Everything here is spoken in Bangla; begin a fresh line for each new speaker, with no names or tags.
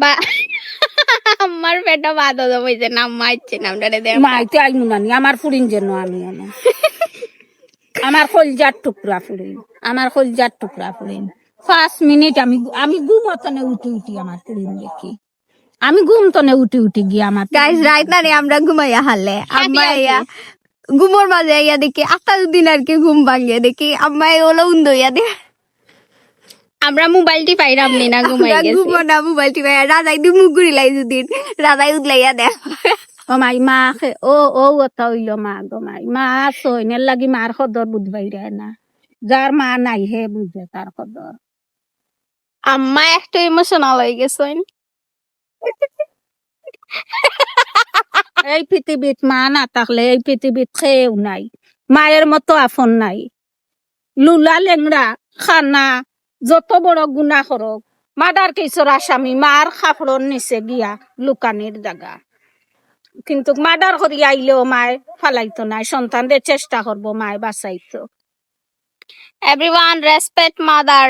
বা আমার পেটা বাদ হয়েছে নাম মারছে নামটা দে
মাইতে আইনু নানি আমার ফুরিন যেন আমি এনে। আমার কলজার টুকরা ফুরিন আমার কলজার টুকরা ফুরিন। পাঁচ মিনিট আমি আমি ঘুম তনে উঠি উঠি আমার ফুরিন দেখি। আমি ঘুম তনে উঠি উঠি গিয়ে আমার
গাইস রাইট না রে আমরা ঘুমাইয়া হালে। আম্মা ইয়া ঘুমোর মাঝে ইয়া দেখি আটটা দিন আর কি ঘুম ভাঙিয়ে দেখি আম্মা ওলো উন্দ ইয়া দে আমরা মোবাইলটি পাইরাম নি না ঘুমাই গেছি। ঘুমো না মোবাইলটি পাই রাজাই দি মুখ ঘুরিলাই দুদিন। রাজাই উদলাইয়া দে
ও মাই মা ও ও কথা হইল মা গো মাই মা সইনের লাগি মার খদর বুঝবাই রে না। যার মা নাই হে বুঝে তার খদর।
আম্মা একটু ইমোশনাল হয়ে গেছেন
এই পৃথিবীত মা না থাকলে এই পৃথিবীত খেয়েও নাই। মায়ের মতো আপন নাই। লুলা লেংরা খানা যত বড় গুণা করক মাদার কেসর আসামি মার খাফড়র নিচে গিয়া লুকানির জাগা। কিন্তু মাদার করি আইলেও মায় ফালাইতো নাই, সন্তানদের চেষ্টা করব মায় বাঁচাইতো।
Everyone respect mother